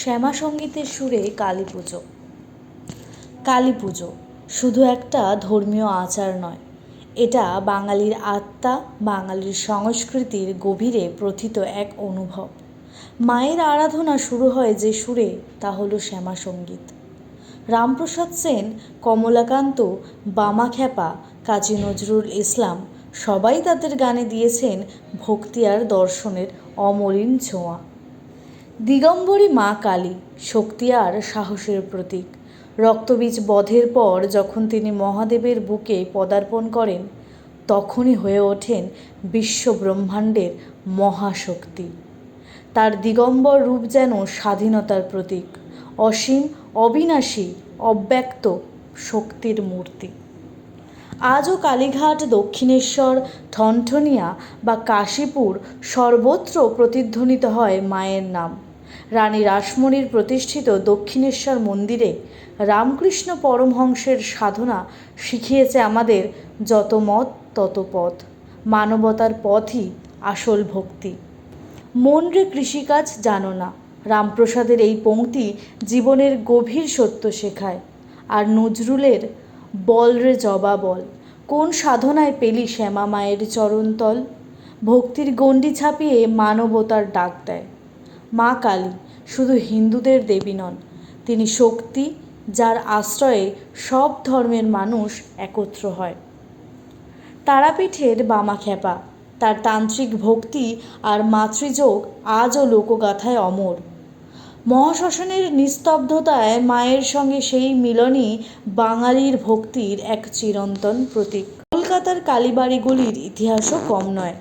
শ্যামা সঙ্গীতের সুরে কালী পুজো। কালী পুজো শুধু একটা ধর্মীয় আচার নয়, এটা বাঙালির আত্মা, বাঙালির সংস্কৃতির গভীরে প্রথিত এক অনুভব। মায়ের আরাধনা শুরু হয় যে সুরে, তা হলো শ্যামা সংগীত। রামপ্রসাদ সেন, কমলাকান্ত বামাখ্যাপা কাজী নজরুল ইসলাম সবাই তাদের গানে দিয়েছেন ভক্তি আর দর্শনের অমলিন ছোঁয়া। দিগম্বরী মা কালী শক্তি আর সাহসের প্রতীক। রক্তবীজ বধের পর যখন তিনি মহাদেবের বুকে পদার্পণ করেন, তখনই হয়ে ওঠেন বিশ্ব ব্রহ্মাণ্ডের মহাশক্তি। তার দিগম্বর রূপ যেন স্বাধীনতার প্রতীক, অসীম, অবিনাশী, অব্যক্ত শক্তির মূর্তি। আজও কালীঘাট, দক্ষিণেশ্বর, ঠনঠনিয়া বা কাশীপুর সর্বত্র প্রতিধ্বনিত হয় মায়ের নাম। রানী রাসমণির প্রতিষ্ঠিত দক্ষিণেশ্বর মন্দিরে রামকৃষ্ণ পরমহংসের সাধনা শিখিয়েছে আমাদের যত মত, তত পথ। মানবতার পথই আসল ভক্তি। মন রে কৃষিকাজ জানো না। রামপ্রসাদের এই পংক্তি জীবনের গভীর সত্য শেখায়। আর নজরুলের বল রে জবা বল, কোন সাধনায় পেলি শ্যামা মায়ের চরণতল? ভক্তির গণ্ডি ছাপিয়ে মানবতার ডাক দেয়। মা কালী, শুধু হিন্দুদের দেবী নন, তিনি শক্তি, যার আশ্রয়ে সব ধর্মের মানুষ একত্র হয়। তারাপীঠের বামাখ্যাপা তার তান্ত্রিক ভক্তি আর মাতৃযোগ আজও লোকগাথায় অমর। মহাশ্মশানের নিস্তব্ধতায় মায়ের সঙ্গে সেই মিলনই বাঙালির ভক্তির এক চিরন্তন প্রতীক। কলকাতার কালীবাড়িগুলির ইতিহাসও কম নয়।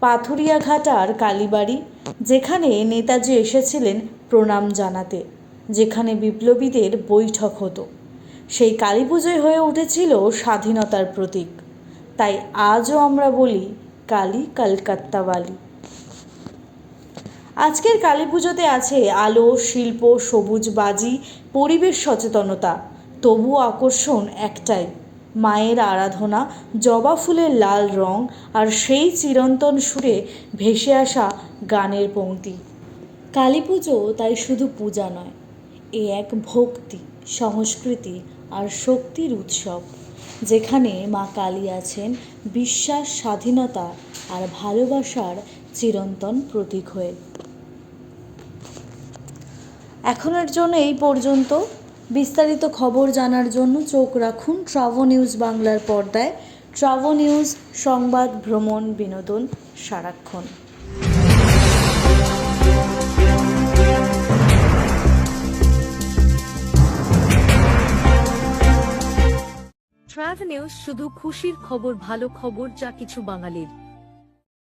পাথুরিয়া ঘাটার কালীবাড়ি, যেখানে নেতাজি এসেছিলেন প্রণাম জানাতে, যেখানে বিপ্লবীদের বৈঠক হতো। সেই কালী পুজোয় হয়ে উঠেছিল স্বাধীনতার প্রতীক। তাই আজও আমরা বলি কালী কলকাত্তাওয়ালি আজকের কালী পুজোতে আছে আলো, শিল্প, সবুজ বাজি, পরিবেশ সচেতনতা। তবুও আকর্ষণ একটাই, মায়ের আরাধনা, জবা ফুলের লাল রং আর সেই চিরন্তন সুরে ভেসে আসা গানের পংক্তি কালী পুজো তাই শুধু পূজা নয়, এ এক ভক্তি, সংস্কৃতি আর শক্তির উৎসব, যেখানে মা কালী আছেন বিশ্বাস, স্বাধীনতা আর ভালোবাসার চিরন্তন প্রতীক হয়ে। এখনের জন্য এই পর্যন্ত। বিস্তারিত খবর জানার জন্য চোখ রাখুন ট্রাভো নিউজ বাংলার পর্দায়। ট্রাভো নিউজ সংবাদ, ভ্রমণ, বিনোদন, সারাক্ষণ। ট্রাভ নিউজ শুধু খুশির খবর, ভালো খবর, যা কিছু বাঙালির।